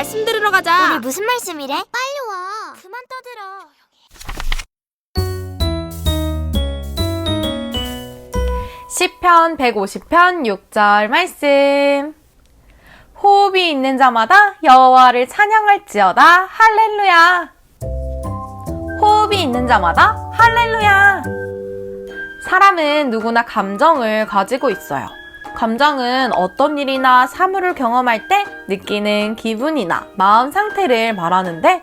말씀 들으러 가자. 우리 무슨 말씀이래? 빨리 와 그만 떠들어 시편 150편 6절 말씀. 호흡이 있는 자마다 여호와를 찬양할지어다 할렐루야. 호흡이 있는 자마다 할렐루야. 사람은 누구나 감정을 가지고 있어요. 감정은 어떤 일이나 사물을 경험할 때 느끼는 기분이나 마음 상태를 말하는데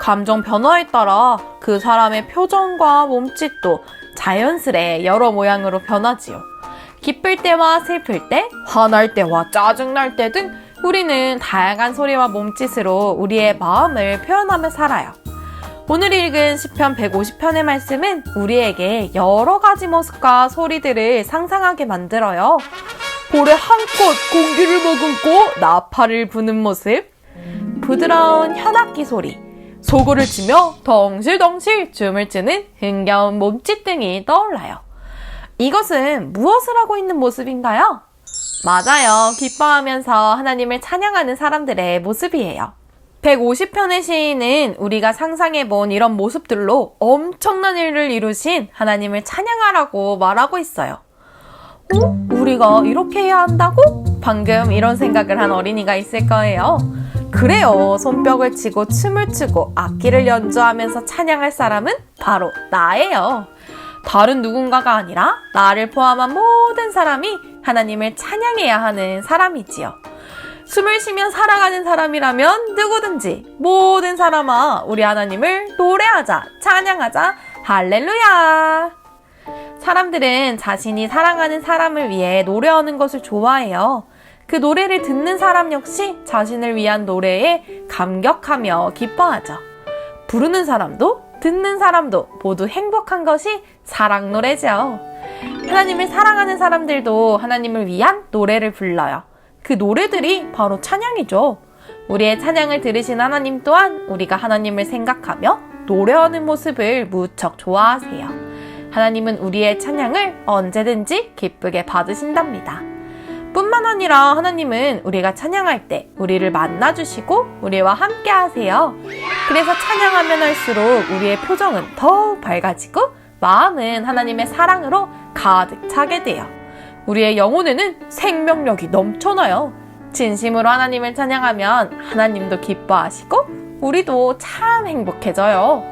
감정 변화에 따라 그 사람의 표정과 몸짓도 자연스레 여러 모양으로 변하지요. 기쁠 때와 슬플 때, 화날 때와 짜증날 때 등 우리는 다양한 소리와 몸짓으로 우리의 마음을 표현하며 살아요. 오늘 읽은 시편 150편의 말씀은 우리에게 여러 가지 모습과 소리들을 상상하게 만들어요. 볼에 한껏 공기를 머금고 나팔을 부는 모습, 부드러운 현악기 소리, 소고를 치며 덩실덩실 춤을 추는 흥겨운 몸짓 등이 떠올라요. 이것은 무엇을 하고 있는 모습인가요? 맞아요. 기뻐하면서 하나님을 찬양하는 사람들의 모습이에요. 150편의 시인은 우리가 상상해 본 이런 모습들로 엄청난 일을 이루신 하나님을 찬양하라고 말하고 있어요. 어? 우리가 이렇게 해야 한다고? 방금 이런 생각을 한 어린이가 있을 거예요. 그래요. 손뼉을 치고 춤을 추고 악기를 연주하면서 찬양할 사람은 바로 나예요. 다른 누군가가 아니라 나를 포함한 모든 사람이 하나님을 찬양해야 하는 사람이지요. 숨을 쉬며 살아가는 사람이라면 누구든지 모든 사람아 우리 하나님을 노래하자 찬양하자 할렐루야 사람들은 자신이 사랑하는 사람을 위해 노래하는 것을 좋아해요. 그 노래를 듣는 사람 역시 자신을 위한 노래에 감격하며 기뻐하죠. 부르는 사람도 듣는 사람도 모두 행복한 것이 사랑 노래죠. 하나님을 사랑하는 사람들도 하나님을 위한 노래를 불러요. 그 노래들이 바로 찬양이죠. 우리의 찬양을 들으신 하나님 또한 우리가 하나님을 생각하며 노래하는 모습을 무척 좋아하세요. 하나님은 우리의 찬양을 언제든지 기쁘게 받으신답니다. 뿐만 아니라 하나님은 우리가 찬양할 때 우리를 만나주시고 우리와 함께 하세요. 그래서 찬양하면 할수록 우리의 표정은 더욱 밝아지고 마음은 하나님의 사랑으로 가득 차게 돼요. 우리의 영혼에는 생명력이 넘쳐나요. 진심으로 하나님을 찬양하면 하나님도 기뻐하시고 우리도 참 행복해져요.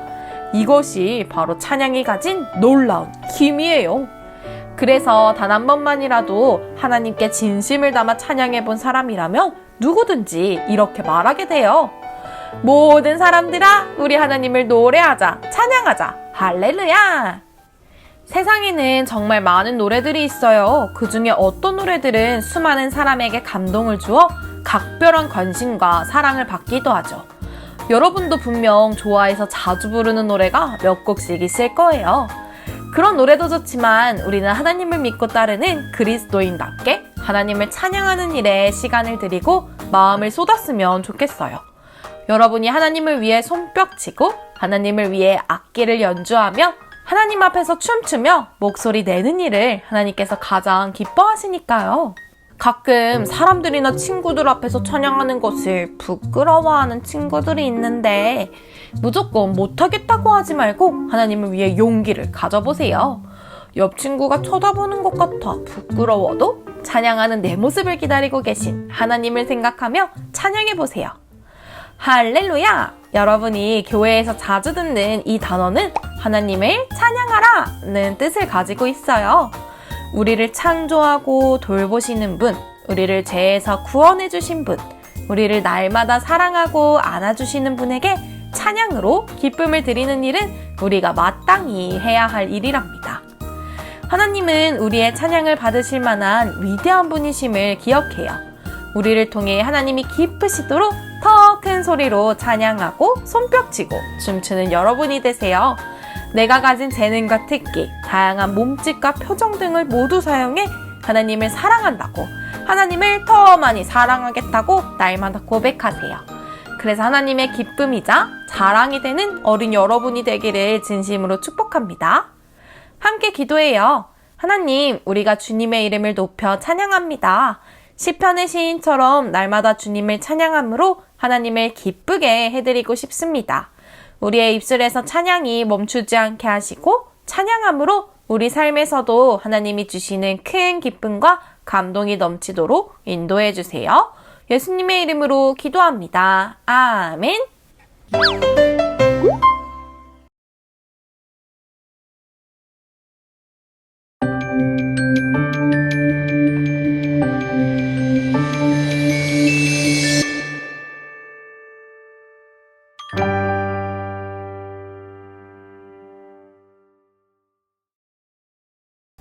이것이 바로 찬양이 가진 놀라운 힘이에요. 그래서 단 한 번만이라도 하나님께 진심을 담아 찬양해 본 사람이라면 누구든지 이렇게 말하게 돼요. 모든 사람들아, 우리 하나님을 노래하자, 찬양하자, 할렐루야! 세상에는 정말 많은 노래들이 있어요. 그 중에 어떤 노래들은 수많은 사람에게 감동을 주어 각별한 관심과 사랑을 받기도 하죠. 여러분도 분명 좋아해서 자주 부르는 노래가 몇 곡씩 있을 거예요. 그런 노래도 좋지만 우리는 하나님을 믿고 따르는 그리스도인답게 하나님을 찬양하는 일에 시간을 들이고 마음을 쏟았으면 좋겠어요. 여러분이 하나님을 위해 손뼉치고 하나님을 위해 악기를 연주하며 하나님 앞에서 춤추며 목소리 내는 일을 하나님께서 가장 기뻐하시니까요. 가끔 사람들이나 친구들 앞에서 찬양하는 것을 부끄러워하는 친구들이 있는데 무조건 못하겠다고 하지 말고 하나님을 위해 용기를 가져보세요. 옆 친구가 쳐다보는 것 같아 부끄러워도 찬양하는 내 모습을 기다리고 계신 하나님을 생각하며 찬양해보세요. 할렐루야! 여러분이 교회에서 자주 듣는 이 단어는 하나님을 찬양하라 는 뜻을 가지고 있어요. 우리를 창조하고 돌보시는 분, 우리를 죄에서 구원해주신 분, 우리를 날마다 사랑하고 안아주시는 분에게 찬양으로 기쁨을 드리는 일은 우리가 마땅히 해야 할 일이랍니다. 하나님은 우리의 찬양을 받으실 만한 위대한 분이심을 기억해요. 우리를 통해 하나님이 기쁘시도록 더 큰 소리로 찬양하고 손뼉치고 춤추는 여러분이 되세요. 내가 가진 재능과 특기, 다양한 몸짓과 표정 등을 모두 사용해 하나님을 사랑한다고, 하나님을 더 많이 사랑하겠다고 날마다 고백하세요. 그래서 하나님의 기쁨이자 자랑이 되는 어린 여러분이 되기를 진심으로 축복합니다. 함께 기도해요. 하나님, 우리가 주님의 이름을 높여 찬양합니다. 시편의 시인처럼 날마다 주님을 찬양함으로 하나님을 기쁘게 해드리고 싶습니다. 우리의 입술에서 찬양이 멈추지 않게 하시고 찬양함으로 우리 삶에서도 하나님이 주시는 큰 기쁨과 감동이 넘치도록 인도해 주세요. 예수님의 이름으로 기도합니다. 아멘.